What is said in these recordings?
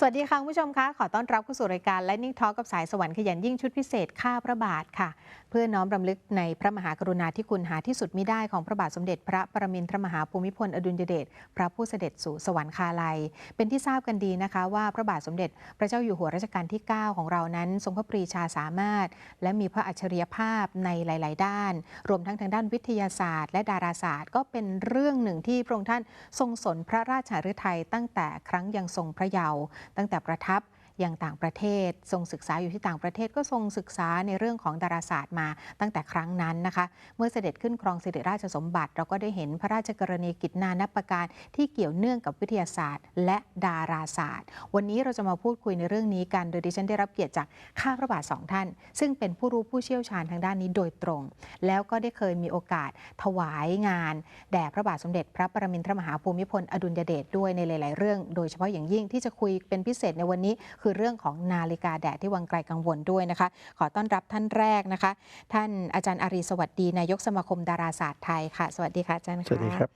สวัสดีค่ะคุณผู้ชมคะขอต้อนรับเข้าสู่รายการและนิ่งทอกับสายสวรรค์ขยันยิ่งชุดพิเศษค่าพระบาทค่ะเพื่อน้อมรำลึกในพระมหากรุณาธิคุณหาที่สุดมิได้ของพระบาทสมเด็จ พระปรมินทรมหาภูมิพลอดุลยเดชพระผู้เสด็จสู่สวรรคาลัย เป็นที่ทราบกันดีนะคะว่าพระบาทสมเด็จ พระเจ้าอยู่หัวรัชกาลที่ 9 ของเรานั้น ทรงพระปรีชาสามารถ และมีพระอัจฉริยภาพในหลาย ๆ ด้าน รวมทั้งทางด้านวิทยาศาสตร์ และดาราศาสตร์ ก็เป็นเรื่องหนึ่งที่พระองค์ท่านทรงสนพระราชฤทัยตั้งแต่ครั้งยังทรงพระเยาว์ตั้งแต่ประทับ ย่างต่างประเทศ ทรงศึกษาอยู่ที่ต่างประเทศก็ทรงศึกษาในเรื่องของดาราศาสตร์มาตั้งแต่ครั้งนั้นนะคะ เมื่อเสด็จขึ้นครองสิริราชสมบัติ เราก็ได้เห็นพระราชกรณียกิจนานับประการที่เกี่ยวเนื่องกับวิทยาศาสตร์ และดาราศาสตร์ วันนี้เราจะมาพูดคุยในเรื่องนี้กัน โดยดิฉันได้รับเกียรติจากข้าพระบาทสองท่าน ซึ่งเป็นผู้รู้ผู้เชี่ยวชาญทางด้านนี้โดยตรง แล้วก็ได้เคยมีโอกาสถวายงานแด่พระบาทสมเด็จ พระปรมินทรมหาภูมิพลอดุลยเดชด้วยในหลาย ๆ เรื่อง โดยเฉพาะอย่างยิ่งที่จะคุยเป็นพิเศษในวันนี้คือเรื่องของนาฬิกาแดดที่วังไกลกังวลด้วยนะคะ ขอต้อนรับท่านแรกนะคะ ท่านอาจารย์อารีสวัสดี นายกสมาคมดาราศาสตร์ไทยค่ะ สวัสดีค่ะอาจารย์ะสวัสดีครับ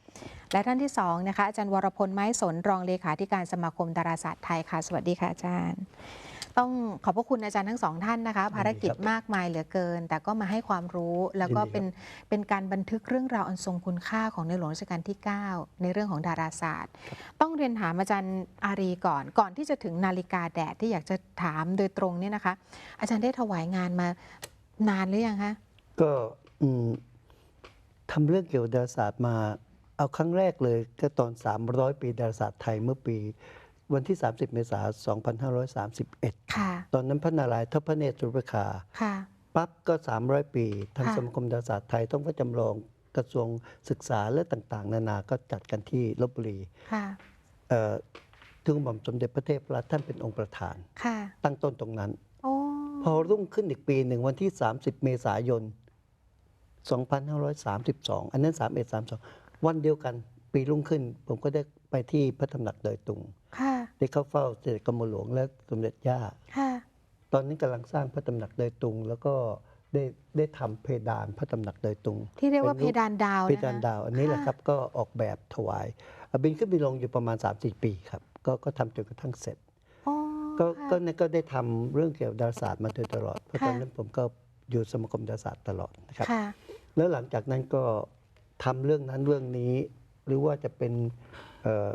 และท่านที่สองนะคะอาจารย์วรพลไม้สนรองเลขาธิการสมาคมดาราศาสตร์ไทยค่ะ สวัสดีค่ะอาจารย์ ต้องขอบพระคุณอาจารย์ทั้งสองท่านนะคะ ภารกิจมากมายเหลือเกิน แต่ก็มาให้ความรู้แล้วก็เป็นเป็นการบันทึกเรื่องราวอันทรงคุณค่าของในหลวงรัชกาลที่ 9 ในเรื่องของดาราศาสตร์ ต้องเรียนถามอาจารย์อารีก่อน ก่อนที่จะถึงนาฬิกาแดดที่อยากจะถามโดยตรงเนี่ยนะคะ อาจารย์ได้ถวายงานมานานหรือยังคะก็อืมทำเรื่องเกี่ยวกับดาราศาสตร์มาเอาครั้งแรกเลยก็ตอน 300 ปีดาราศาสตร์ไทยเมื่อปี วันที่ 30 เมษายน 2531ค่ะตอนนั้นพระนารายณ์ทพระเนตรสุรประคาค่ะปั๊บก็ 300 ปี ทางค่ะสมาคมดาราศาสตร์ไทยต้องก็จำลองกระทรวงศึกษาและต่าง ๆ นานาก็จัดกันที่ลบบุรีค่ะเอ่อทุกหม่อมสมเด็จพระเทพรัตน์ท่านเป็นองค์ประธานค่ะตั้งต้นตรงนั้นโอ้พอรุ่งขึ้นอีกปีหนึ่งวันที่ 30 เมษายน 2532 อันนั้น 31 32 วันเดียวกันปีรุ่งขึ้น ผมก็ได้ไปที่พระตำหนักโดอยตุง ค่ะได้เข้าเฝ้าเสด็จกรมหลวงและสมเด็จย่า ค่ะ ตอนนี้กำลังสร้างพระตำหนักโดอยตุง แล้วก็ได้ได้ทำเพดานพระตำหนักโดอยตุงที่เรียกว่าเพป็นรูปดานดาวเพนะคะดานดาว อันนี้แหละครับก็ออกแบบถวายอะบินขึ้นบินลงอยู่ประมาณ 3-4 ปีครับก็ก็ทำจนกระทั่งเสร็จโอ้ก็ค่ะ ก็เนี่ยก็ได้ทำเรื่องเกี่ยวกับดาราศาสตร์มาโดยตลอด เพราะค่ะตอนนั้นผมก็อยู่สมาคมดาราศาสตร์ตลอดนะครับ ค่ะ แล้วหลังจากนั้นก็ทำเรื่องนั้นเรื่องนี้ หรือว่าจะเป็นเอ่อ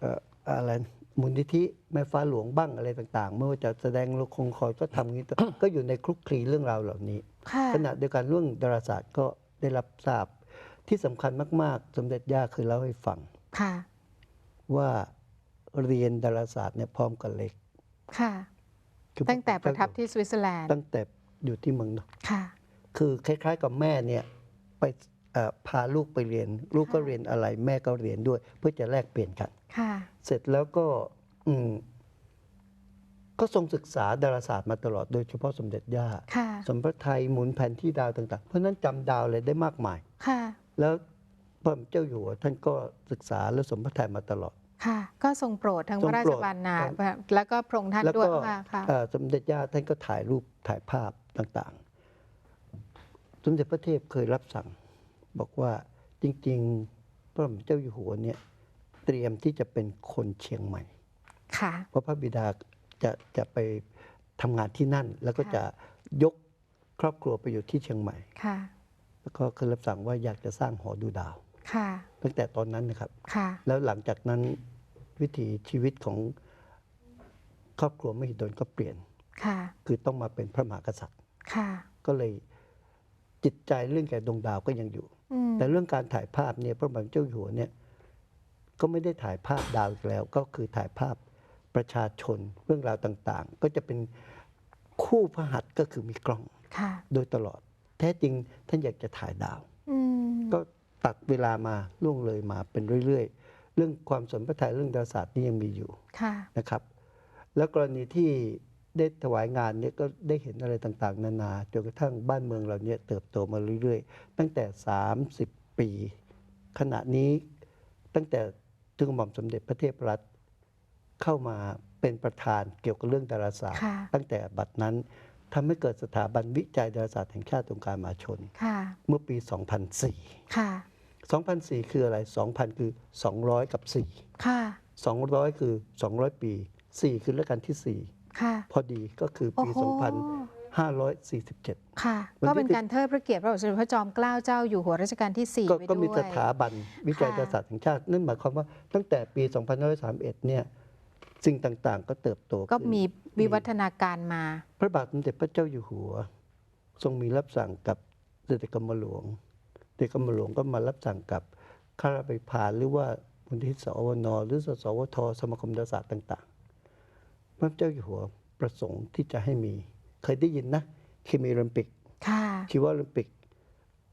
เอ่ออะไร มูลนิธิแม่ฟ้าหลวงบ้างอะไรต่างๆ ไม่ว่าจะแสดงละครคอยก็ทำอย่างนี้ก็อยู่ในคลุกคลีเรื่องราวเหล่านี้ ค่ะขณะเดียวกันเรื่องดาราศาสตร์ก็ได้รับทราบที่สำคัญมากๆ สมเด็จย่าเคยเล่าให้ฟัง ค่ะ ว่าเรียนดาราศาสตร์เนี่ยพร้อมกับเล็กค่ะ คือตั้งแต่ประทับที่สวิตเซอร์แลนด์ตั้งแต่อยู่ที่เมืองนอกค่ะ คือคล้ายๆ กับแม่เนี่ยไปเอ่อพาลูกไปเรียน ลูกก็ค่ะเรียนอะไรแม่ก็เรียนด้วย เพื่อจะแลกเปลี่ยนกันค่ะ เสร็จแล้วก็อืมก็ทรงศึกษาดาราศาสตร์มาตลอดโดยเฉพาะสมเด็จย่าค่ะสมพระไทยหมุนแผนที่ดาวต่าง ๆ เพราะฉะนั้นจำดาวเลยได้มากมายค่ะแล้วพระเจ้าอยู่หัวท่านก็ศึกษาและสมพระไทยมาตลอดค่ะ ก็ทรงโปรดทั้งทพรงระราโปชรดบานนาครับแล้วก็พระองค์ท่านแล้วด้วยก็ค่ะค่ะเอ่อสมเด็จย่าท่านก็ถ่ายรูปถ่ายภาพต่างๆ สมเด็จพระเทพเคยรับสั่ง บอกว่าจริง ๆ พระบรมเจ้าอยู่หัวเนี่ย เตรียมที่จะเป็นคนเชียงใหม่ค่ะ เพราะพระบิดาจะจะไปทำงานที่นั่น แล้วก็ค่ะจะยกครอบครัวไปอยู่ที่เชียงใหม่ค่ะ แล้วก็เคยรับสั่งว่าอยากจะสร้างหอดูดาวค่ะ ตั้งแต่ตอนนั้นนะครับ ค่ะ แล้วหลังจากนั้นวิถีชีวิตของครอบครัวมหิดลก็เปลี่ยน ค่ะ คือต้องมาเป็นพระมหากษัตริย์ ค่ะ ก็เลยจิตใจเรื่องแก่ดวงดาวก็ยังอยู่ อืมแต่เรื่องการถ่ายภาพเนี่ยพระบาทเจ้าอยู่หัวเนี่ย ก็ไม่ได้ถ่ายภาพดาวอีกแล้ว ก็คือถ่ายภาพประชาชนเรื่องราวต่างๆ ก็จะเป็นคู่พระหัตถ์ก็คือมีกล้องค่ะโดยตลอด แท้จริงท่านอยากจะถ่ายดาวอืมก็ตัดเวลามาล่วงเลยมาเป็นเรื่อยๆ เรื่องความสนพระทัยเรื่องดาราศาสตร์นี่ยังมีอยู่ค่ะนะครับ แล้วกรณีที่ได้ถวายงานเนี่ยก็ได้เห็นอะไรต่างๆ นานาจนกระทั่งบ้านเมืองเราเนี่ยเติบโตมาเรื่อยๆ ตั้งแต่ 30 ปี ขณะนี้ตั้งแต่ ถึงหม่อมสมเด็จพระเทพรัตน์เข้ามาเป็นประธานเกี่ยวกับเรื่องดาราศาสตร์ ค่ะ ตั้งแต่บัดนั้นทำให้เกิดสถาบันวิจัยดาราศาสตร์แห่งชาติองค์การมหาชน ค่ะ เมื่อปี 2004 ค่ะ 2004 คืออะไร 2,000 คือ 200 กับ ค่ะ 4 200 คือ 200 ปี 4 คือรัชกาลที่ ค่ะ 4 พอดีก็คือโอ้ปี โห 2547 ค่ะวันที่ก็เป็นการเทิดพระเกียรติพระบาทสมเด็จพระจอมเกล้าเจ้าอยู่หัวรัชกาลที่สี่ก็ไว้ก็มีด้วยสถาบันวิจัยค่ะดาราศาสตร์แห่งชาติ นั่นหมายความว่าตั้งแต่ปี 2531 เนี่ยสิ่งต่างๆ ก็เติบโต ก็ขึ้นมีวิวัฒนาการมา พระบาทสมเด็จพระเจ้าอยู่หัว ทรงมีรับสั่งกับเสด็จกรมหลวงเสด็จกรมหลวงก็มารับสั่งกับข้าราชการหรือว่ามูลที่สวนหรือสสวทสมาคมดาราศาสตร์ต่าง ๆ พระเจ้าอยู่หัวประสงค์ที่จะให้มี เคยได้ยินนะเคมีโอลิมปิกค่ะชีวโอลิมปิก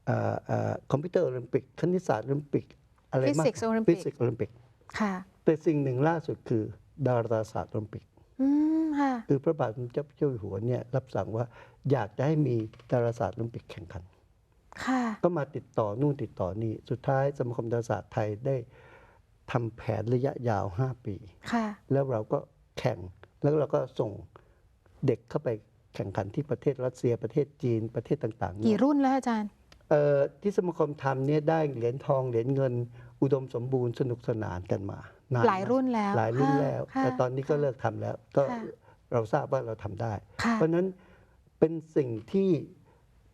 อ่าอ่าคอมพิวเตอร์โอลิมปิกคณิตศาสตร์โอลิมปิกอะไรมาก Physics โอลิมปิกฟิสิกส์โอลิมปิกค่ะแต่สิ่งหนึ่งล่าสุดคือดาราศาสตร์โอลิมปิกอืมค่ะคือพระบาทสมเด็จพระเจ้าอยู่หัวเนี่ยรับสั่งว่าอยากจะให้มีดาราศาสตร์โอลิมปิกแข่งขันค่ะก็มาติดต่อนู่นติดต่อนี่สุดท้ายสมาคมดาราศาสตร์ไทยได้ทำแผนระยะยาว 5 ปีค่ะแล้วเราก็แข่งแล้วเราก็ส่งเด็กเข้าไป แข่งขันที่ประเทศรัสเซียประเทศจีนประเทศต่างๆกี่เนี่ยรุ่นแล้วอาจารย์เอ่อที่สมาคมทำเนี่ยได้เหรียญทองเหรียญเงินอุดมสมบูรณ์สนุกสนานกันมานานหลายรุ่นแล้วหลายรุ่นค่ะแล้วค่ะแต่ตอนนี้ก็เลิกทำแล้ว ก็ค่ะเราทราบว่าเราทำได้ค่ะเพราะฉะนั้นเป็นสิ่งที่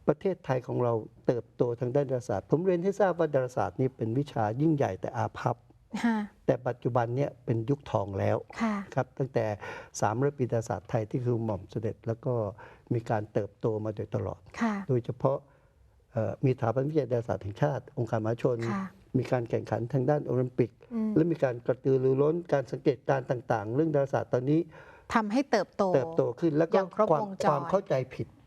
ประเทศไทยของเราเติบโตทางด้านดาราศาสตร์ ผมเรียนให้ทราบว่าดาราศาสตร์นี่เป็นวิชายิ่งใหญ่แต่อาภัพค่ะ แต่ปัจจุบันเนี่ยเป็นยุคทองแล้วค่ะครับตั้งแต่สามร้อยปีดาราศาสตร์ไทยที่คือหม่อมเสด็จ แล้วก็มีการเติบโตมาโดยตลอดค่ะโดยเฉพาะเอ่อมีสถาบันวิจัยดาราศาสตร์แห่งชาติ องค์การมหาชนค่ะมีการแข่งขันทางด้านโอลิมปิกอืมและมีการกระตือรือร้นการสังเกตการณ์ต่าง ๆ เรื่องดาราศาสตร์ตอนนี้ทำให้เติบโตเติบโตขึ้นแล้วอก็ย่างครบความวงจรความเข้าใจผิดเ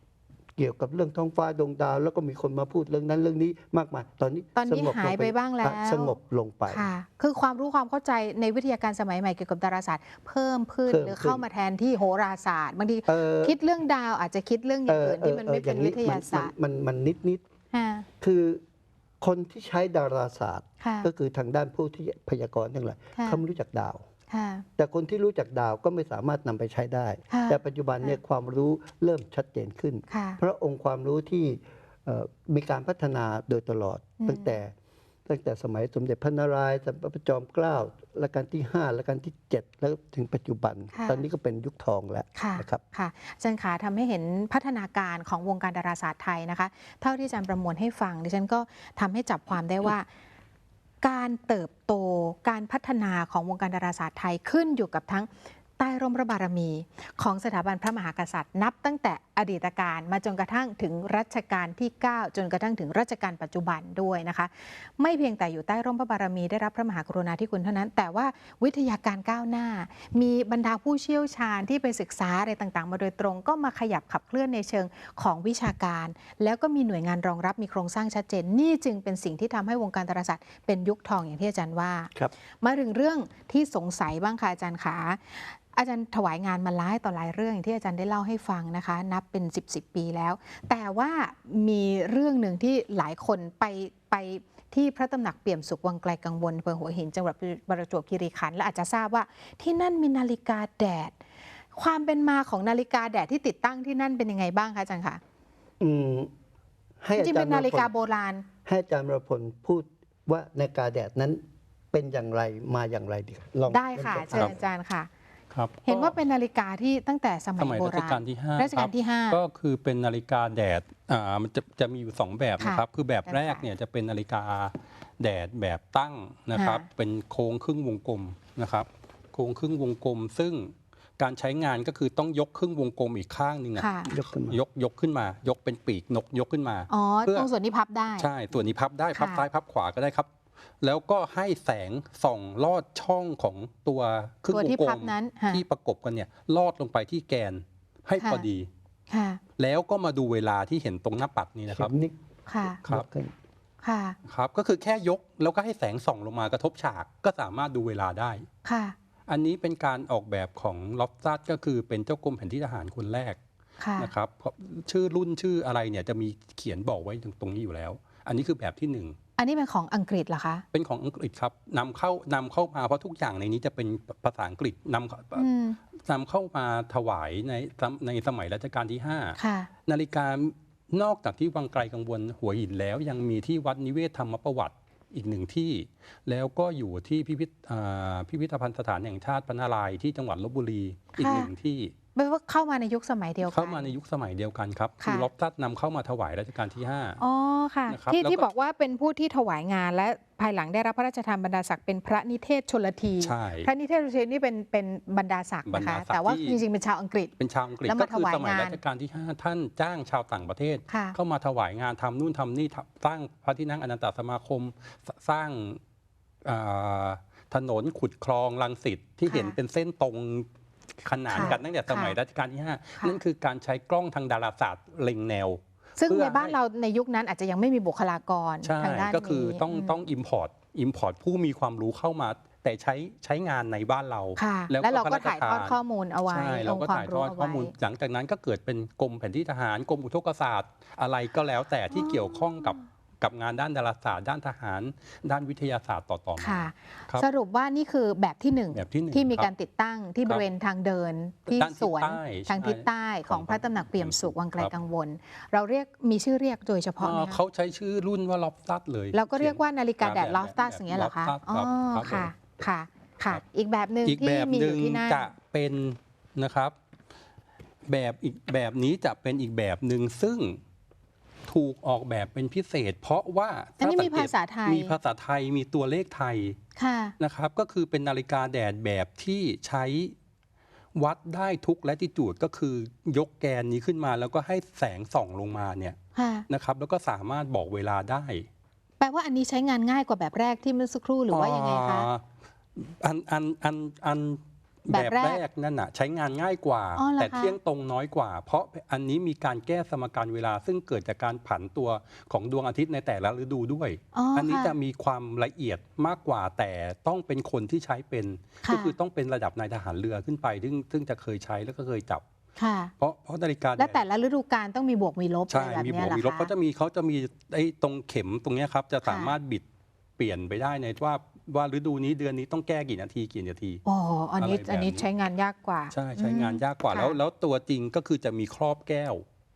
กี่ยวกับเรื่องท้องฟ้าดวงดาว แล้วก็มีคนมาพูดเรื่องนั้นเรื่องนี้มากมายตอนนี้ตอนนี้สงบลหายไปบ้างแล้วอะสงบลงไปค่ะคือความรู้ความเข้าใจในวิทยาการสมัยใหม่เกี่ยวกับดาราศาสตร์ เพิ่มขึ้นเพิ่มหรือขึ้นเข้ามาแทนที่โหราศาสตร์บางทีเอ่อคิดเรื่องดาวอาจจะคิดเรื่องอย่างอื่นที่มันไม่เป็นวิทยาศาสตร์มันมันนิดนิดค่ะๆคือคนที่ใช้ดาราศาสตร์ค่ะก็คือทางด้านผู้ที่พยากรณ์ทั้งหลายค่ะเขาไม่รู้จักดาวค่ะ แต่คนที่รู้จักดาวก็ไม่สามารถนำไปใช้ได้ค่ะแต่ปัจจุบันเนี่ยความรู้เริ่มชัดเจนขึ้นค่ะเพราะองค์ความรู้ที่เอ่อมีการพัฒนาโดยตลอดอืมตั้งแต่ตั้งแต่สมัยสมเด็จพระนารายณ์สมเด็จพระจอมเกล้ารัชกาลที่ 5รัชกาลที่ 7 แล้วถึงปัจจุบันค่ะตอนนี้ก็เป็นยุคทองแล้วค่ะนะครับค่ะอาจารย์ขาทำให้เห็นพัฒนาการของวงการดาราศาสตร์ไทยนะคะ เท่าที่อาจารย์ประมวลให้ฟังดิฉันก็ทำให้จับความได้ว่า การเติบโตการพัฒนาของวงการดาราศาสตร์ไทยขึ้นอยู่กับทั้ง ใต้ร่มพระบารมี ของสถาบันพระมหากษัตริย์ นับตั้งแต่อดีตการมาจนกระทั่งถึงรัชกาลที่ 9 จนกระทั่งถึงรัชกาลปัจจุบันด้วยนะคะ ไม่เพียงแต่อยู่ใต้ร่มพระบารมีได้รับพระมหากรุณาธิคุณเท่านั้น แต่ว่าวิทยาการก้าวหน้า มีบรรดาผู้เชี่ยวชาญที่ไปศึกษาอะไรต่างๆ มาโดยตรงก็มาขยับขับเคลื่อนในเชิงของวิชาการ แล้วก็มีหน่วยงานรองรับมีโครงสร้างชัดเจน นี่จึงเป็นสิ่งที่ทำให้วงการดาราศาสตร์เป็นยุคทองอย่างที่อาจารย์ว่ามาถึงเรื่องที่สงสัยบ้างค่ะอาจารย์ขาอาจารย์ถวายงานมาหลายต่อหลายเรื่องอย่างที่อาจารย์ได้เล่าให้ฟังนะคะ นับเป็น 10บสปีแล้ว แต่ว่ามีเรื่องหนึ่งที่หลายคนไปไปที่พระตำหนักเปี่ยมสุขวังไกลกังวลอำเภอหัวหินจังหวัดประจวบคีรีขันธ์และอาจจะทราบว่าที่นั่นมีนาฬิกาแดด ความเป็นมาของนาฬิกาแดดที่ติดตั้งที่นั่นเป็นยังไงบ้างคะอาจารย์คะอืมให้จอาริงๆจารเป็นย์นาฬิกาพโบราณ ให้อาจารย์วรพลพูดว่านาฬิกาแดดนั้นเป็นอย่างไรมาอย่างไรดีลองได้ค่ะลองเชิญอาจารย์ค่ะ ครับเห็นว่าเป็นนาฬิกาที่ตั้งแต่สมัสยมัยโบรัชราณกาลที่ห้ารัชกาลที่ห้าก็คือเป็นนาฬิกาแดดอ่ามันจะจะมีอยู่สองแบบนะครับ คือแบบได้ค่ะแรกเนี่ยจะเป็นนาฬิกาแดดแบบตั้งนะครับค่ะเป็นโค้งครึ่งวงกลมนะครับ โค้งครึ่งวงกลม ซึ่งการใช้งานก็คือต้องยกครึ่งวงกลมอีกข้างหนึ่งอะค่ะ ยกขึ้นมายกยกขึ้นมา ยกเป็นปีกนกยกขึ้นมา อ๋อเพื่อ ตรงส่วนนี้พับได้ ใช่ ส่วนนี้พับได้ พับค่ะ ซ้ายพับขวาก็ได้ครับ แล้วก็ให้แสงส่องลอดช่องของตัวครึ่งตัววงที่กลพับมนั้นค่ะที่ประกบกันเนี่ยลอดลงไปที่แกนให้ค่ะพอดี ค่ะ แล้วก็มาดูเวลาที่เห็นตรงหน้าปัดนี้นะคเข็รับมนิดค่ะ ครับยกขึ้นค่ะ ครับ ก็คือแค่ยกแล้วก็ให้แสงส่องลงมากระทบฉากก็สามารถดูเวลาได้ ค่ะ อันนี้เป็นการออกแบบของล็อบซัตก็คือเป็นเจ้ากรมแผนที่ทหารคนแรกค่ะ นะครับเพราะชื่อรุ่นชื่ออะไรเนี่ยจะมีเขียนบอกไว้ตรงนี้อยู่แล้ว อันนี้คือแบบที่หนึ่ง อันนี้เป็นของอังกฤษเหรอคะ เป็นของอังกฤษครับนำเข้านำเข้ามาเพราะทุกอย่างในนี้จะเป็นภาษาอังกฤษนำอืมนำเข้ามาถวายในในสมัยรัชกาลที่5ค่ะนาฬิกานอกจากที่วังไกลกังวลหัวหินแล้ว ยังมีที่วัดนิเวศธรรมประวัติอีกหนึ่งที่ แล้วก็อยู่ที่พิพิธอ่าพิพิธภัณฑ์สถานแห่งชาติพระนารายณ์ที่จังหวัดลบบุรีอีกค่ะหนึ่งที่ แปลว่าเข้ามาในยุคสมัยเดียวกัน เข้ามาในยุคสมัยเดียวกันครับค่ะล็อบตัดนำเข้ามาถวายรัชกาลที่5อ๋อค่ะนะครับที่แล้วก็ที่บอกว่าเป็นผู้ที่ถวายงาน และภายหลังได้รับพระราชทานบรรดาศักดิ์เป็นพระนิเทศชนละทีใช่พระนิเทศชนละทีนี่เป็นเป็นบรรดาศักดิ์บรนะรดาคะศักดิ์แต่ว่าที่จริงๆเป็นชาวอังกฤษเป็นชาวอังกฤษแล้วก็มาคือถวายสมัยงานรัชกาลที่ 5 ท่านจ้างชาวต่างประเทศค่ะเข้ามาถวายงานทำนู่นทำนี่ทำสร้างพระที่นั่งอนันตสมาคมสสร้างอ่าถนนขุดคลองลังสิตที่ค่ะเห็นเป็นเส้นตรง ขนานค่ะกันตั้งแต่สมัยค่ะรัชกาลที่ค่ะ5นั่นคือการใช้กล้องทางดาราศาสตร์เล็งแนวซึ่งเพื่อในบ้านให้เราในยุคนั้นอาจจะยังไม่มีบุคลากรใช่ทางด้านก็คือนี้ต้องมต้อง import import ผู้มีความรู้เข้ามา แต่ใช้ใช้งานในบ้านเราค่ะแล้วแล้วเราก็ก็พระราชถ่ายทอดทานข้อมูลเอาไว้ใช่เราก็องค์ควถ่ายทอดเข้อมูลไว้หลังจากนั้นก็เกิดเป็นกรมแผนที่ทหารกรมอุทกศาสตร์ อะไรก็แล้วแต่ที่เกี่ยวข้องกับ กับงานด้านดาราศาสตร์ด้านทหาร ด้านวิทยาศาสตร์ต่อๆมา ค่ะครับ สรุปว่านี่คือแบบที่หนึ่งแบบที่หนึ่งที่มีครับการติดตั้งที่ครับบริเวณทางเดินที่ด้านทิศสวนใต้ทางทิศใช่ใต้ของของพระตำหนักเปี่ยมสุขวังไกลครับ กังวล เราเรียกมีชื่อเรียกโดยเฉพาะไหมเอ่อคะเขาใช้ชื่อรุ่นว่าล็อบสตัดเลยเราก็เรียกว่านาฬิกาแดดแบบลอฟตัสแบบอย่างเงี้ยเหรอคะ Loftus อ๋อครับครับค่ะค่ะครัค่ะ บ อีกแบบหนึ่งอีกที่แบบมีหอนึ่งยู่ที่นั่นจะเป็นนะครับ แบบอีกแบบนี้จะเป็นอีกแบบหนึ่งซึ่ง ถูกออกแบบเป็นพิเศษ เพราะว่าอันนี้ถ้มีสังเกตภาษาไทย มีภาษาไทยมีตัวเลขไทยค่ะนะครับ ก็คือเป็นนาฬิกาแดดแบบที่ใช้วัดได้ทุกและติจูดก็คือยกแกนนี้ขึ้นมา แล้วก็ให้แสงส่องลงมาเนี่ยค่ะนะครับ แล้วก็สามารถบอกเวลาได้ แปลว่าอันนี้ใช้งานง่ายกว่าแบบแรกที่เมื่อสักครู่หรือว่ายังไงคะอ่าอันอันอันอัน แบแบบบแรกแรกนั่นน่ะใช้งานง่ายกว่า อ๋อเหรอแต่คะ เที่ยงตรงน้อยกว่า เพราะอันนี้มีการแก้สมการเวลา ซึ่งเกิดจากการผันตัวของดวงอาทิตย์ในแต่ละฤดูด้วย อ๋ออัอันนี้ค่ จะมีความละเอียดมากกว่าแต่ต้องเป็นคนที่ใช้เป็น ค่ะ ก็คือต้องเป็นระดับนายทหารเรือขึ้นไป ซึ่งซึ่งจะเคยใช้แล้วก็เคยจับ ค่ะ เพราะเพราะนาฬิกาและแต่ดละฤดูกาลต้องมีบวกมีลบใช่อะไรแบบมีบเนี้วยกเหรอมีลบคะเขาจะมีเขาจะมีไอ้ตรงเข็มตรงเนี้ยครับ จะค่ะสามารถบิดเปลี่ยนไปได้ในว่า ว่าฤดูนี้เดือนนี้ต้องแก้กี่นาทีกี่นาทีอ๋ออันนี้อะไรแบบอันนี้นี้ใช้งานยากกว่า ใช่ใช้งานยากกว่าค่ะแล้ว แล้วตัวจริงก็คือจะมีครอบแก้ว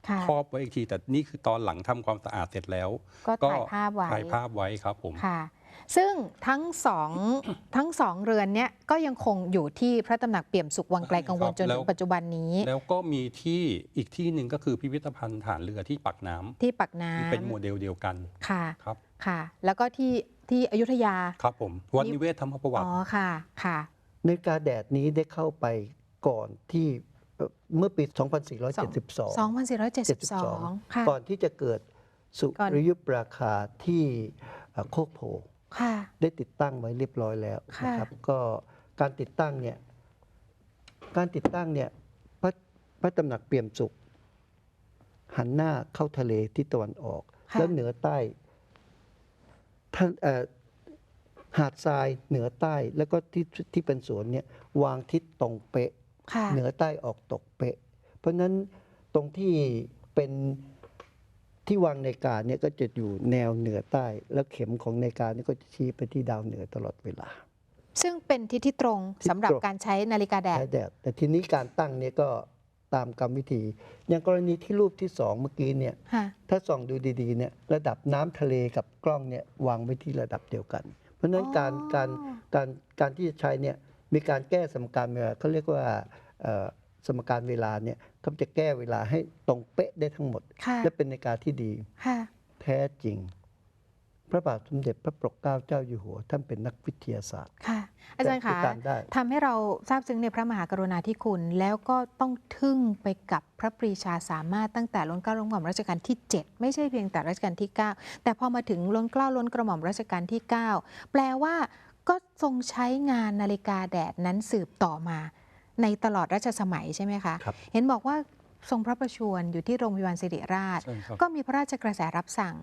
ค่ะครอบไว้อีกที แต่นี่คือตอนหลังทำความสะอาดเสร็จแล้ว ก็ถ่ายภาพไว้ถ่ายภาพไว้ครับผมค่ะ ซึ่งทั้งสองทั้งสองเรือนเนี้ยก็ยังคงอยู่ที่พระตำหนักเปี่ยมสุขวังไกลกังวลครับจนแล้ถึวงปัจจุบันนี้ แล้วก็มีที่อีกที่หนึ่งก็คือพิพิธภัณฑ์ฐานเรือที่ปักน้ำที่ปักน้เป็นโมเดลเดียวกันำค่ะครับค่ะ แล้วก็ที่ ที่อยุธยา ครับผมวันนิเวศธรรมประวัติ อ๋อ ค่ะ ค่ะนาฬิกาแดดนี้ได้เข้าไปก่อนที่เอ่อเมื่อปี 2472 2472ค่ะก่อนที่จะเกิดสุก่อนริยุปราคาที่เอ่อโคกโพค่ะได้ติดตั้งไว้เรียบร้อยแล้วค่ะนะครับ ก็การติดตั้งเนี่ยการติดตั้งเนี่ยพระพระตำหนักเปี่ยมสุข หันหน้าเข้าทะเลทิศตะวันออกค่ะแล้วเหนือใต้ท่านเอ่อ หาดทรายเหนือใต้แล้วก็ที่ที่เป็นสวนเนี่ยวางทิศตรงเป๊ะค่ะเหนือใต้ออกตกเป๊ะ เพราะฉะนั้นตรงที่เป็นที่วางนาฬิกาเนี่ยก็จะอยู่แนวเหนือใต้ แล้วเข็มของนาฬิกานี่ก็จะชี้ไปที่ดาวเหนือตลอดเวลา ซึ่งเป็นทิศที่ตรงทิศสำหรับตรงการใช้นาฬิกาแดดใช้แดดแต่ทีนี้การตั้งเนี่ยก็ ตามกรรมวิธี อย่างกรณีที่รูปที่สองเมื่อกี้เนี่ยค่ะถ้าส่องดูดีๆเนี่ยระดับน้ำทะเลกับกล้องเนี่ยวางไว้ที่ระดับเดียวกัน เพราะฉะนั้นการอ๋อการการการที่จะใช้เนี่ยมีการแก้สมการเวลาเขาเรียกว่าเอ่อสมการเวลาเนี่ยเขาจะแก้เวลาให้ตรงเป๊ะได้ทั้งหมดค่ะและเป็นนาฬิกาที่ดีค่ะแท้จริง พระบาทสมเด็จพระปกเกล้าเจ้าอยู่หัว ท่านเป็นนักวิทยาศาสตร์ค่ะ อาจารย์ติคะดตามได้ทำให้เราทราบซึ้งในพระมหากรุณาธิคุณ แล้วก็ต้องทึ่งไปกับพระปรีชาสามารถตั้งแต่ล้นเกล้าล้นกระหม่อมรัชกาลที่ 7 ไม่ใช่เพียงแต่รัชกาลที่ 9 แต่พอมาถึงล้นเกล้าล้นกระหม่อมรัชกาลที่ 9 แปลว่าก็ทรงใช้งานนาฬิกาแดดนั้นสืบต่อมา ในตลอดรัชสมัยใช่ไหมคะครับเห็นบอกว่าทรงพระประชวรอยู่ที่โรงพยาบาลสิริราชใช่ครับก็มีพระราชกระแสรับสั่ง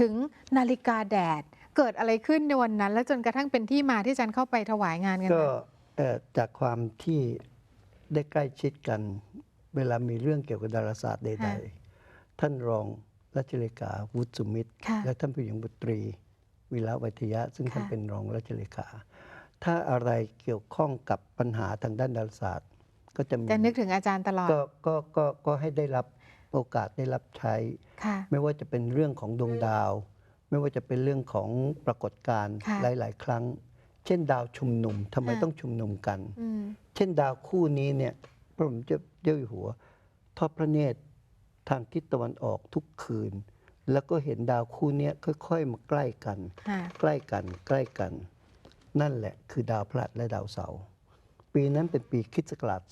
ถึงนาฬิกาแดด เกิดอะไรขึ้นในวันนั้น แล้วจนกระทั่งเป็นที่มาที่อาจันเข้าไปถวายงานกันก็นะเอ่อจากความที่ได้ใกล้ชิดกัน เวลามีเรื่องเกี่ยวกับดาราศาสตร์ใด ๆ ท่านรองรัชเลขาวุฒิสุมิตรค่ะและท่านผู้หญิงบุตรี วิระวัทยะ ซึ่งท่านค่ะเป็นรองรัชเลขา ถ้าอะไรเกี่ยวข้องกับปัญหาทางด้านดาราศาสตร์ ก็จะมีจะนึกถึงอาจารย์ตลอดก็ก็ก็ก็ให้ได้รับโอกาสได้รับใช้ค่ะไม่ว่าจะเป็นเรื่องของดวงดาว ไไม่ว่าจะเป็นเรื่องของปรากฏการณ์ค่ะหลาย ๆ ครั้ง เช่นดาวชุมนุมทำไมค่ะต้องชุมนุมกันอืมเช่นดาวคู่นี้เนี่ยพระบรมเจ้าเจ้าอยู่หัว ทอดพระเนตรทางทิศตะวันออกทุกคืน แล้วก็เห็นดาวคู่เนี้ยค่อย ๆ มาใกล้กันค่ะใกล้กันใกล้กัน นั่นแหละคือดาวพฤหัสและดาวเสาร์ปีนั้นเป็นปีคริสต์ศักราช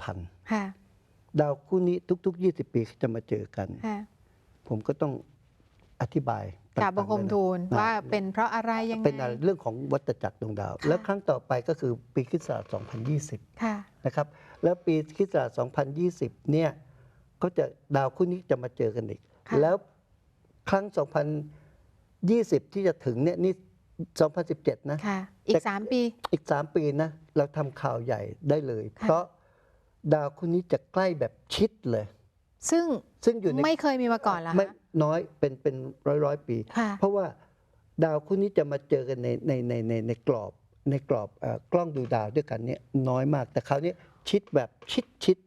2000ค่ะดาวคู่นี้ทุก ๆ 20 ปีจะมาเจอกันค่ะผมก็ต้อง อธิบายกราบบังคมต่างๆทูลนะว่าเป็นเพราะอะไรยังไงเป็นอะไรเรื่องของวัฏจักรดวงดาวค่ะแล้วครั้งต่อไปก็คือปีคริสต์ศักราช2020ค่ะนะครับแล้วปีคริสตศักราช2020เนี่ยก็จะดาวคู่นี้จะมาเจอกันอีกค่ะแล้วครั้ง 2020 ที่จะถึงเนี่ยนี่ 2017 นะค่ะอีแต่กสามปีอีก 3 ปีนะ เราทำข่าวใหญ่ได้เลยค่ะเพราะดาวคู่นี้จะใกล้แบบชิดเลย ซึ่งซึ่งอยู่ในไม่เคยมีมาก่อนเหรอไม่คะ น้อยเป็นเป็นร้อยร้อยปีค่ะเพราะว่าดาวคู่นี้จะมาเจอกันในในในในในกรอบในกรอบเอ่อกล้องดูดาวด้วยกันเนี่ยน้อยมาก แต่คราวนี้ชิดแบบชิดชิด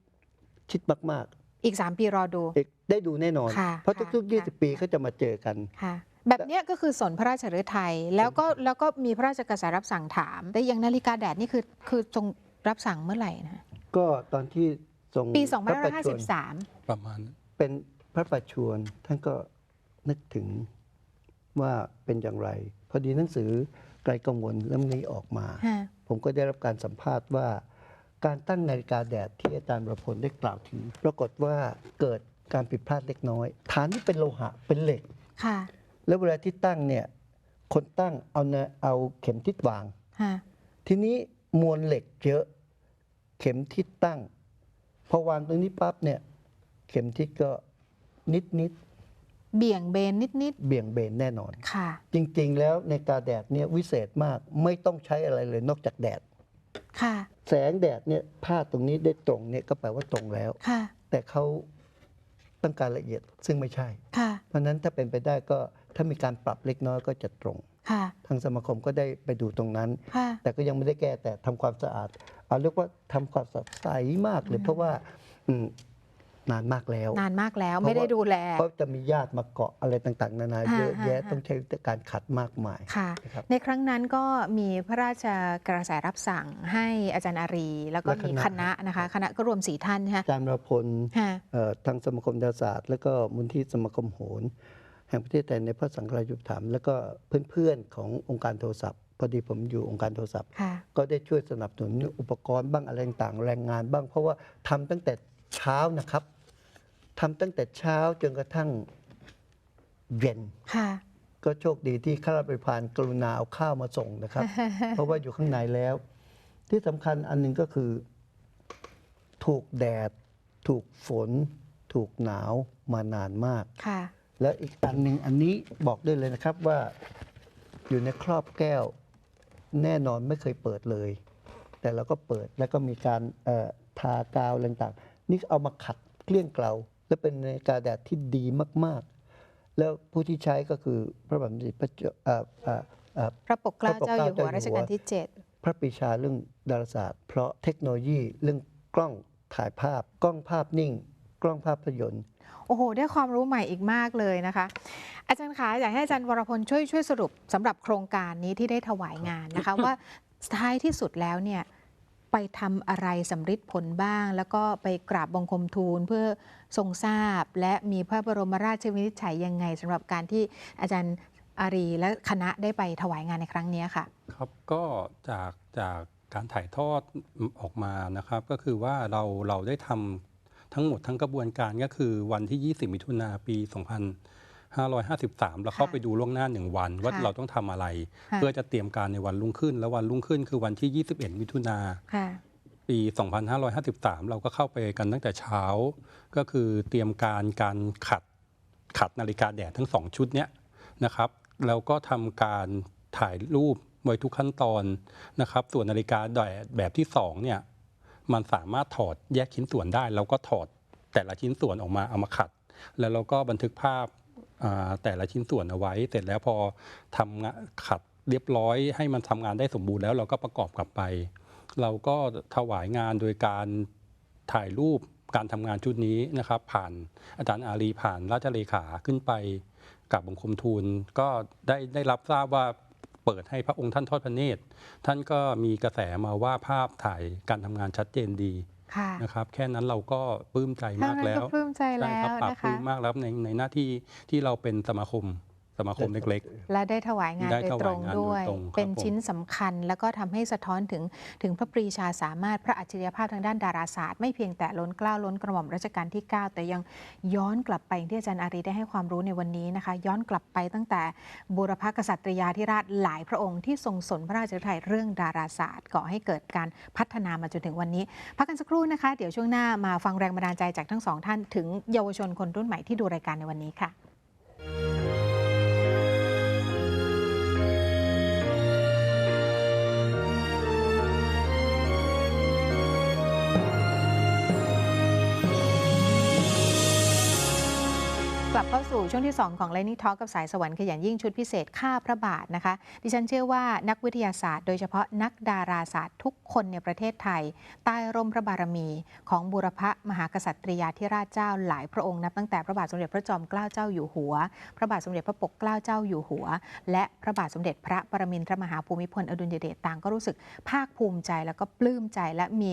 ชิดมากอีกสามปีรอดูๆเอกได้ดูแน่นอนค่ะเพราะค่ะทุกค่ะๆ20 ปีเขาจะมาเจอกันค่ะแบบเนี้ยก็คือสนพระราชฤทัยแล้วก็แล้วก็มีพระราชกระแสรับสั่งถาม แต่อย่างนาฬิกาแดดนี่คือคือทรงรับสั่งเมื่อไหร่นะ ก็ตอนที่ทรงปีพระประชวร2553 ประมาณนั้นเป็น พระประชวรท่านก็นึกถึงว่าเป็นอย่างไร พอดีหนังสือไกลกังวลเล่มนี้ออกมาฮะผมก็ได้รับการสัมภาษณ์ว่าการตั้งนาฬิกาแดดที่อาจารย์ประพลได้กล่าวถึง ปรากฏว่าเกิดการผิดพลาดเล็กน้อย ฐานที่เป็นโลหะเป็นเหล็กค่ะแล้วเวลาที่ตั้งเนี่ยคนตั้งเอาเนยเอาเข็มทิศวางฮะทีนี้มวลเหล็กเยอะ เข็มทิศตั้ง พอวางตรงนี้ปั๊บเนี่ย เข็มทิศก็ นิดนิดเบี่ยงเบนนิดๆเบี่ยงเบนแน่นอนๆค่ะ จริงๆ แล้วในกาแดดเนี่ยวิเศษมากไม่ต้องใช้อะไรเลยนอกจากแดด ค่ะ แสงแดดเนี่ยพาดตรงนี้ได้ตรงเนี่ยก็แปลว่าตรงแล้ว ค่ะ แต่เขาต้องการละเอียดซึ่งไม่ใช่ ค่ะ เพราะฉะนั้นถ้าเป็นไปได้ก็ถ้ามีการปรับเล็กน้อยก็จะตรง ค่ะ ทางสมาคมก็ได้ไปดูตรงนั้น ค่ะ แต่ก็ยังไม่ได้แก้แต่ทำความสะอาด เอาเรียกว่าทำความสะอาดใสมากเลยเพราะว่าอืม นานมากแล้ว นานมากแล้วเพราะว่าไม่ได้ดูแลเพราะจะมีญาติมาเกาะอะไรต่างๆ นานาฮะเยอะแยะฮะต้องใช้การขัดมากมายค่ะนะครับในครั้งนั้นก็มีพระราชกระแสรับสั่งให้อาจารย์อารี แล้วก็และคณะมีคณะนะคะ คณะก็รวมสี่ท่านนะคะอาจารย์ประพลค่ะเอ่อทางสมาคมดาราศาสตร์ แล้วก็มูลที่สมาคมโหรแห่งประเทศไทยในพระสังฆราชอุปถัมภ์แล้วก็เพื่อนๆขององค์การโทรศัพท์พอดีผมอยู่องค์การโทรศัพท์ค่ะก็ได้ช่วยสนับสนุนอุปกรณ์บ้างอะไรต่างๆแรงงานบ้างเพราะว่าทำตั้งแต่เช้านะครับ ทำตั้งแต่เช้าจนกระทั่งเย็น ค่ะ ก็โชคดีที่ข้าราชการกรุณาเอาข้าวมาส่งนะครับ เพราะว่าอยู่ข้างในแล้ว ที่สำคัญอันหนึงก็คือ ถูกแดด ถูกฝน ถูกหนาวมานานมาก ค่ะ แล้วอีกอันหนึ่งอันนี้บอกได้เลยนะครับว่าอยู่ในครอบแก้ว แน่นอนไม่เคยเปิดเลย แต่เราก็เปิดแล้วก็มีการเอ่อทากาวอะไรต่างๆนี่เอามาขัดเกลี้ยงเกลา และเป็นนาฬิกาแดดที่ดีมาก ๆ แล้วผู้ที่ใช้ก็คือพระบาทสมเด็จพระเจ้าเอ่อเอ่อเอ่อพระปกเกล้าพระปกเจ้าเกอล้ายู่หัวเจ้าอยู่หัว รัชกาลที่เจ็ดพระปรีชาเรื่องดาราศาสตร์ เพราะเทคโนโลยีเรื่องกล้องถ่ายภาพ กล้องภาพนิ่ง กล้องภาพยนตร์ โอ้โห ได้ความรู้ใหม่อีกมากเลยนะคะ อาจารย์คะอยากให้อาจารย์วรพลช่วยช่วยสรุปสำหรับโครงการนี้ที่ได้ถวายงานนะคะ ว่าท้ายที่สุดแล้วเนี่ย ไปทำอะไรสำฤทธิ์ผลบ้าง แล้วก็ไปกราบบังคมทูลเพื่อทรงทราบ และมีพระบรมราชวินิจฉัยยังไงสำหรับการที่อาจารย์อารีและคณะได้ไปถวายงานในครั้งนี้ค่ะ ครับก็จากจากการถ่ายทอดออกมานะครับ ก็คือว่าเราเราได้ทำทั้งหมดทั้งกระบวนการก็คือวันที่ 20 มิถุนาปี 2553 เราเข้าค่ะไปดูล่วงหน้าหนึ่งวัน ว่าค่ะเราต้องทำอะไรค่ะเพื่อจะเตรียมการในวันรุ่งขึ้น แล้ววันรุ่งขึ้นคือวันที่ 21 มิถุนา ค่ะ ปี 2553 เราก็เข้าไปกันตั้งแต่เช้า ก็คือเตรียมการการขัดขัดนาฬิกาแดดทั้งสองชุดเนี้ยนะครับ แล้วก็ทำการถ่ายรูปไว้ทุกขั้นตอนนะครับ ส่วนนาฬิกาแดดแบบที่สองเนี่ยมันสามารถถอดแยกชิ้นส่วนได้เราก็ถอดแต่ละชิ้นส่วนออกมาเอามาขัด แล้วเราก็บันทึกภาพอ่า แต่ละชิ้นส่วนเอาไว้ เสร็จแล้วพอทำงานขัดเรียบร้อยให้มันทำงานได้สมบูรณ์แล้วเราก็ประกอบกลับไป เราก็ถวายงานโดยการถ่ายรูปการทำงานชุดนี้นะครับ ผ่านอาจารย์อารีผ่านราชเลขาขึ้นไปกับบังคมทูลก็ได้ได้รับทราบว่าเปิดให้พระองค์ท่านทอดพระเนตร ท่านก็มีกระแสมาว่าภาพถ่ายการทำงานชัดเจนดี ค่ะ นะครับแค่นั้นเราก็ปลื้มใจเท่ามากนั้นแล้ก็วปลื้มใจใช่แล้ครับวปรับนะปลื้คะมมากแล้วในในหน้าที่ที่เราเป็นสมาคม สมาคมเล็กและได้ถวายงานได้โดยถวายตรงงานโดยด้วย ตรงครับเป็นผม ชิ้นสำคัญ แล้วก็ทำให้สะท้อนถึงถึงพระปรีชาสามารถพระอัจฉริยภาพทางด้านดาราศาสตร์ ไม่เพียงแต่ล้นเกล้าล้นกระหม่อมรัชกาลที่ 9 แต่ยังย้อนกลับไปอย่างที่อาจารย์อารีได้ให้ความรู้ในวันนี้นะคะ ย้อนกลับไปตั้งแต่บูรพกษัตริยาธิราชหลายพระองค์ที่ทรงสนพระราชฤทัยเรื่องดาราศาสตร์ก่อให้เกิดการพัฒนามาจนถึงวันนี้ พักกันสักครู่นะคะ เดี๋ยวช่วงหน้ามาฟังแรงบันดาลใจจากทั้งสองท่านถึงเยาวชนคนรุ่นใหม่ที่ดูรายการในวันนี้ค่ะ เข้าสู่ช่วงที่ 2 ของ l e n i n g Talk กับสายสวรรค์ขยันยิ่งชุดพิเศษค่าพระบาทนะคะ ดิฉันเชื่อว่านักวิทยาศาสตร์โดยเฉพาะนักดาราศาสตร์ทุกคนในประเทศไทย ใต้ร่มพระบารมี ของบุรพมหากษัตริยาธิราชเจ้าหลายพระองค์นับตั้งแต่พระบาทสมเด็จพระจอมเกล้าเจ้าอยู่หัว พระบาทสมเด็จพระปกเกล้าเจ้าอยู่หัว และพระบาทสมเด็จพระปรมินทรมหาภูมิพลอดุลยเดชต่างก็รู้สึกภาคภูมิใจแล้วก็ปลื้มใจและมี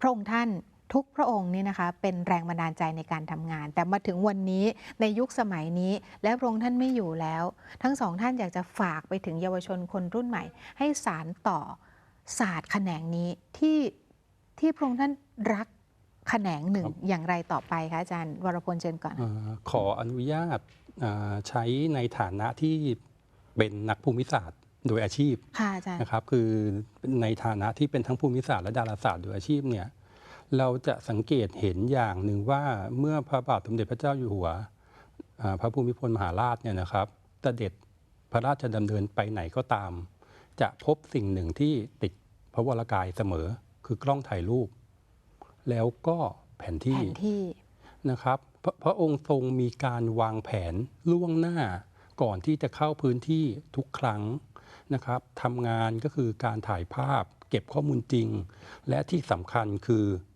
พระองค์ท่าน ทุกพระองค์นี่นะคะเป็นแรงบันดาลใจในการทำงาน แต่มาถึงวันนี้ในยุคสมัยนี้ และพระองค์ท่านไม่อยู่แล้ว ทั้งสองท่านอยากจะฝากไปถึงเยาวชนคนรุ่นใหม่ ให้สารต่อศาสตร์แขนงนี้ที่ที่พระองค์ท่านรักแขนงหนึ่งครับอย่างไรต่อไปคะอาจารย์วรพลเชิญก่อนๆอ่าขออนุญาตอ่าใช้ในฐานะที่เป็นนักภูมิศาสตร์โดยอาชีพค่ะอาจารย์นะครับคือในฐานะที่เป็นทั้งภูมิศาสตร์และดาราศาสตร์โดยอาชีพเนี่ย เราจะสังเกตเห็นอย่างหนึ่งว่าเมื่อพระบาทสมเด็จพระเจ้าอยู่หัวอ่าพระภูมิพลมหาราชเนี่ยนะครับเสด็จพระราชดำเนินไปไหนก็ตาม จะพบสิ่งหนึ่งที่ติดพระวรากายเสมอ คือกล้องถ่ายรูป แล้วก็แผนที่แผนที่นะครับพระพระองค์ทรงมีการวางแผนล่วงหน้าก่อนที่จะเข้าพื้นที่ทุกครั้งนะครับทำงานก็คือการถ่ายภาพ เก็บข้อมูลจริง และที่สำคัญคือพ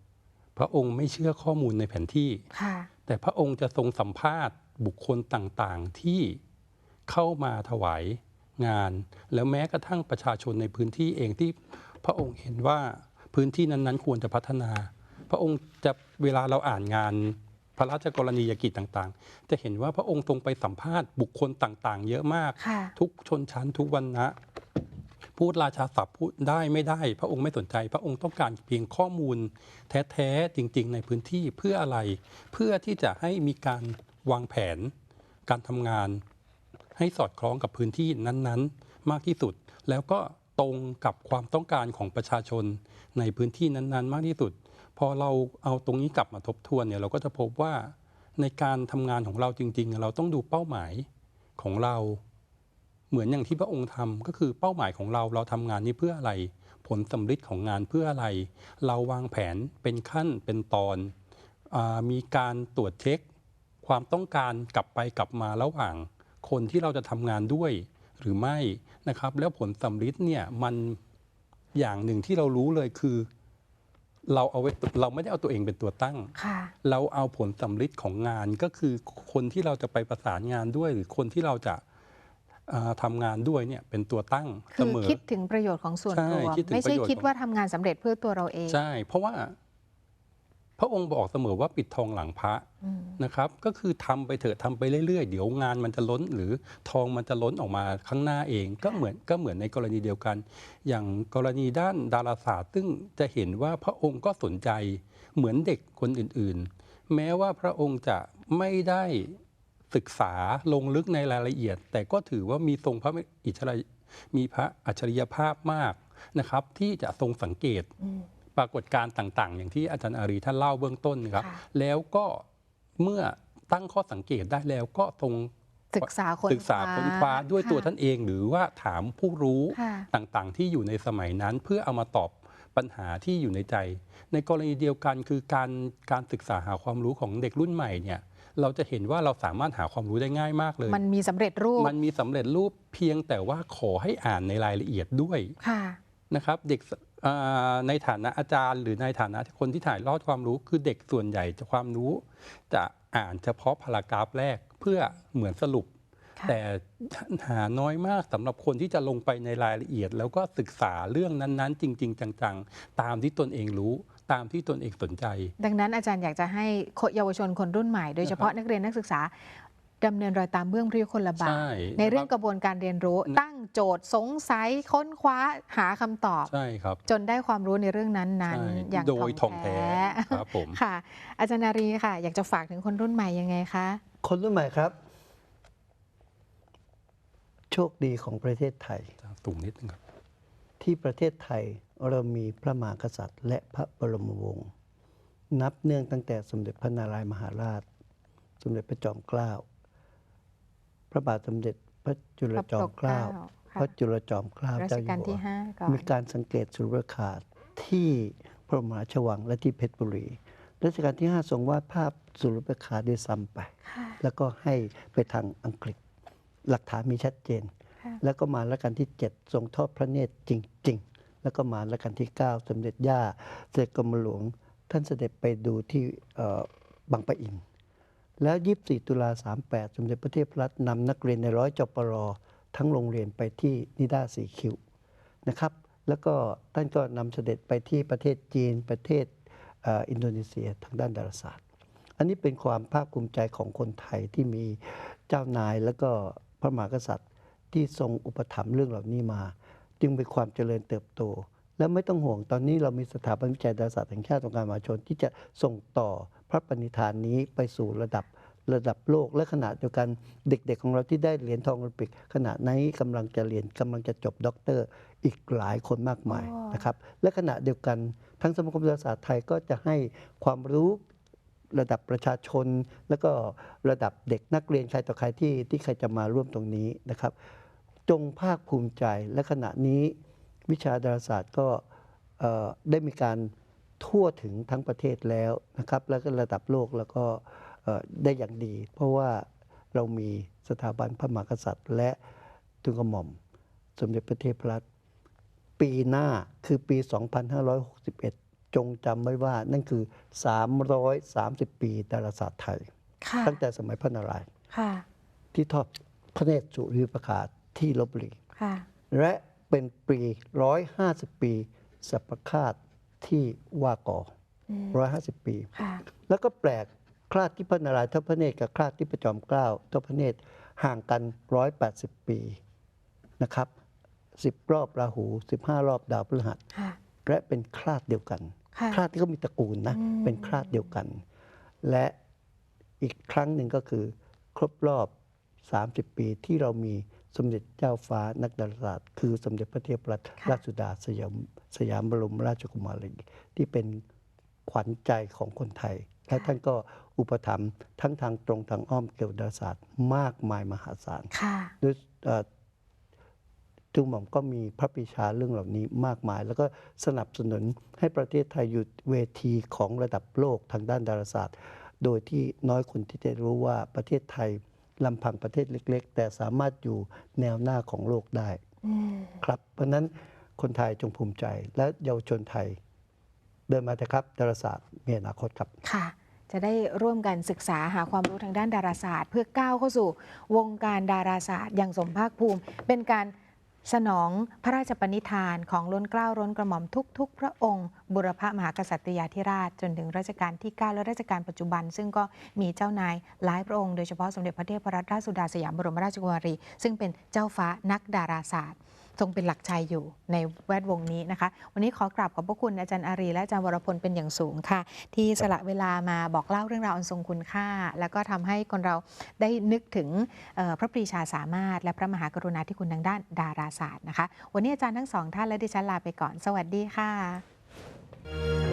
ระองค์ไม่เชื่อข้อมูลในแผนที่ค่ะแต่พระองค์จะทรงสัมภาษณ์บุคคลต่างๆที่เข้ามาถวายงาน แล้วแม้กระทั่งประชาชนในพื้นที่เองที่พระองค์เห็นว่าพื้นที่นั้นๆ ควรจะพัฒนา พระองค์จะเวลาเราอ่านงานพระราชกรณียกิจต่างๆ จะเห็นว่าพระองค์ทรงไปสัมภาษณ์บุคคลต่างๆ เยอะมากค่ะทุกชนชั้นทุกวันนะ พูดราชาศัพท์พูดได้ไม่ได้ พระองค์ไม่สนใจ พระองค์ต้องการเพียงข้อมูลแท้ๆจริง ๆ ในพื้นที่เพื่ออะไร เพื่อที่จะให้มีการวางแผน การทำงาน ให้สอดคล้องกับพื้นที่นั้นๆ มากที่สุด แล้วก็ตรงกับความต้องการของประชาชนในพื้นที่นั้นๆ มากที่สุด พอเราเอาตรงนี้กลับมาทบทวนเนี่ยเราก็จะพบว่าในการทำงานของเราจริง ๆ เราต้องดูเป้าหมายของเรา เหมือนอย่างที่พระองค์ทำก็คือเป้าหมายของเราเราทำงานนี้เพื่ออะไร ผลสำลิดของงานเพื่ออะไร เราวางแผนเป็นขั้นเป็นตอนอามีการตรวจเช็ค ความต้องการกลับไปกลับมาระหว่าง คนที่เราจะทำงานด้วยหรือไม่นะครับ แล้วผลสำลิดเนี่ยมันอย่างหนึ่งที่เรารู้เลยคือ เราเอาไว้เราไม่ได้เอาตัวเองเป็นตัวตั้งค่ะเราเอาผลสำลิดของงานก็คือคนที่เราจะไปประสานงานด้วย หรือคนที่เราจะอ่า ทำางานด้วยเนี่ยเป็นตัวตั้งเสคือมอคิดถึงประโยชน์ของส่วนใช่รวมคิดถึงไม่ใช่ประโยชน์คิดของว่าทำงานสำเร็จเพื่อตัวเราเอง ใช่ เพราะว่า พระองค์บอกเสมอว่าปิดทองหลังพระอืมนะครับ ก็คือทำไปเถอะทำไปเรื่อยๆ เดี๋ยวงานมันจะล้น หรือทองมันจะล้นออกมาข้างหน้าเอง ก็เหมือนก็เหมือนในกรณีเดียวกัน อย่างกรณีด้านดาราศาสตร์ ซึ่งจะเห็นว่าพระองค์ก็สนใจเหมือนเด็กคนอื่น ๆ แม้ว่าพระองค์จะไม่ได้ ศึกษาลงลึกในรายละเอียด แต่ก็ถือว่ามีทรงพระอิจฉริยมีพระอัจฉริยภาพมากนะครับ ที่จะทรงสังเกตอืมปรากฏการณ์ต่างๆ อย่างที่อาจารย์อารีท่านเล่าเบื้องต้นนะครับค่ะแล้วก็เมื่อตั้งข้อสังเกตได้แล้วก็ทรงศึกษาคนศึกษาค้นคว้าด้วยตัวค่ะท่านเองหรือว่าถามผู้รู้ค่ะต่างๆ ที่อยู่ในสมัยนั้นเพื่อเอามาตอบปัญหาที่อยู่ในใจ ในกรณีเดียวกันคือการการศึกษาหาความรู้ของเด็กรุ่นใหม่เนี่ย เราจะเห็นว่าเราสามารถหาความรู้ได้ง่ายมากเลย มันมีสำเร็จรูป มันมีสำเร็จรูปเพียงแต่ว่าขอให้อ่านในรายละเอียดด้วยค่ะนะครับ เด็กสอ่าในฐานะอาจารย์ หรือในฐานะคนที่ถ่ายทอดความรู้ คือเด็กส่วนใหญ่จะความรู้ จะอ่านเฉพาะพารากราฟแรกเพื่อเหมือนสรุปค่ะแต่หาน้อยมากสำหรับคนที่จะลงไปในรายละเอียด แล้วก็ศึกษาเรื่องนั้น ๆ จริง ๆ จัง ๆ ตามที่ตนเองรู้ ตามที่ตนเองสนใจ ดังนั้นอาจารย์อยากจะให้เยาวชนคนรุ่นใหม่ โดยเฉพาะนักเรียนนักศึกษาดำเนินรอยตามเบื้องพระยุคลบาทใช่ในเรื่องคกรับระบวนการเรียนรู้อืมตั้งโจทย์สงสัยค้นคว้าหาคำตอบใช่ครับ จนได้ความรู้ในเรื่องนั้นใช่ๆอย่างโดยท่ท่อองงแท้แท้ครับผมค่ะ อาจารย์นารีค่ะ อยากจะฝากถึงคนรุ่นใหม่ยังไงคะคนรุ่นใหม่ครับ โชคดีของประเทศไทยสูงนิดนึงครับ ที่ประเทศไทยเรามีพระมหากษัตริย์ และพระบรมวงศ์นับเนื่องตั้งแต่สมเด็จพระนารายณ์มหาราช สมเด็จพระจอมเกล้าพระบาทสมเด็จพระจุลจอมเกล้าค่ะพระจุลจอมเกล้ารัชเจ้าอยู่กาลหัที่วห้าก่อนมีการสังเกตสุรขาดที่พระบรมราชวังและที่เพชรบุรีรัชกาลที่ 5 ทรงวาดภาพสุรขาดด้วยซ้ำไปค่ะแล้วก็ให้ไปทางอังกฤษ หลักฐานมีชัดเจนค่ะ แล้วก็มารัชกาลที่ 7 ทรงทอดพระเนตรจริง ๆ แล้วก็มารัชกาลที่ 9 สมเด็จย่าเสด็จกรมหลวง ท่านเสด็จไปดูที่บางปะอิน แล้ว 24 ตุลา 38 สมเด็จพระเทพรัตน์นำนักเรียนในร้อยจปรทั้งโรงเรียนไปที่นิด้าสีคิวนะครับแล้วก็ท่านก็นำเสด็จไปที่ประเทศจีนประเทศอินโดนีเซียทางด้านดาราศาสตร์ อันนี้เป็นความภาคภูมิใจของคนไทยที่มีเจ้านายแล้วก็พระมหากษัตริย์ ที่ทรงอุปถัมภ์เรื่องเหล่านี้มา จึงเป็นความเจริญเติบโต และไม่ต้องห่วงตอนนี้เรามีสถาบันวิจัยดาราศาสตร์แห่งชาติองค์การมหาชน ที่จะส่งต่อพระปณิธานนี้ไปสู่ระดับระดับโลกและขณะเดียวกันเด็กๆ ของเราที่ได้เหรียญทองโอลิมปิก ขณะนี้กำลังจะเรียนกำลังจะจบด็อกเตอร์อีกหลายคนมากมายนะครับและขณะเดียวกันทั้งสมาคมดาราศาสตร์ไทยก็จะให้ความรู้ระดับประชาชน แล้วก็ระดับเด็กนักเรียนใครต่อใครที่ที่ใครจะมาร่วมตรงนี้นะครับ จงภาคภูมิใจและขณะนี้วิชาดาราศาสตร์ก็เอ่อได้มีการทั่วถึงทั้งประเทศแล้วนะครับ แล้วก็ระดับโลกแล้วก็เอ่อได้อย่างดี เพราะว่าเรามีสถาบันพระมหากษัตริย์ และทุนกระหม่อม สมเด็จพระเทพรัตน์ปีหน้าคือปี 2561 จงจำไว้ว่านั่นคือ 330 ปีดาราศาสตร์ไทยค่ะตั้งแต่สมัยพระนารายณ์ค่ะที่ทอดพระเนตรสุริยุปราคา ที่ลบบุรีค่ะและเป็นปี150ปีสัปคาตที่ว่ากออืม150ปีค่ะแล้วก็แปลกคลาดที่พระนารายณ์ทอดพระเนตรกับคลาดที่พระจอมเกล้าทอดพระเนตรห่างกัน180ปีนะครับ10รอบราหู15รอบดาวพฤหัสค่ะและเป็นคลาดเดียวกันค่ะคลาดที่ก็มีตระกูลนะอืมเป็นคลาดเดียวกัน และอีกครั้งหนึ่งก็คือ ครบรอบ 30 ปีที่เรามี สมเด็จเจ้าฟ้านักดาราศาสตร์คือสมเด็จพระเทพรัตนราชสุดาสยามสยามบรมราชกุมารีที่เป็นขวัญใจของคนไทย และท่านก็อุปถัมภ์ทั้งทางตรงทางอ้อมเกี่ยวกับดาราศาสตร์มากมายมหาศาลค่ะด้วยเอ่อทุกหม่อมก็มีพระปรีชาเรื่องเหล่านี้มากมาย แล้วก็สนับสนุนให้ประเทศไทยอยู่เวทีของระดับโลกทางด้านดาราศาสตร์ โดยที่น้อยคนที่จะรู้ว่าประเทศไทย ลำพังประเทศเล็ก ๆ แต่สามารถอยู่แนวหน้าของโลกได้อืมครับ เพราะฉะนั้นคนไทยจงภูมิใจและเยาวชนไทย เดินมาเถอะครับดาราศาสตร์มีอนาคตครับค่ะ จะได้ร่วมกันศึกษาหาความรู้ทางด้านดาราศาสตร์ เพื่อก้าวเข้าสู่วงการดาราศาสตร์อย่างสมภาคภูมิ เป็นการ สนองพระราชปณิธานของล้นเกล้าล้นกระหม่อมทุกๆ พระองค์ บุรพมหากษัตริยาธิราชจนถึงรัชกาลที่ 9 และรัชกาลปัจจุบัน ซึ่งก็มีเจ้านายหลายพระองค์โดยเฉพาะสมเด็จพระเทพรัตนราชสุดาสยามบรมราชกุมารี ซึ่งเป็นเจ้าฟ้านักดาราศาสตร์ ทรงเป็นหลักชัยอยู่ในแวดวงนี้นะคะ วันนี้ขอกราบขอบพระคุณอาจารย์อารีและอาจารย์วรพลเป็นอย่างสูงค่ะ ที่สละเวลามาบอกเล่าเรื่องราวอันทรงคุณค่า แล้วก็ทำให้คนเราได้นึกถึงพระปรีชาสามารถ และพระมหากรุณาธิคุณทางด้านดาราศาสตร์นะคะ วันนี้อาจารย์ทั้งสองท่านและดิฉันลาไปก่อน สวัสดีค่ะ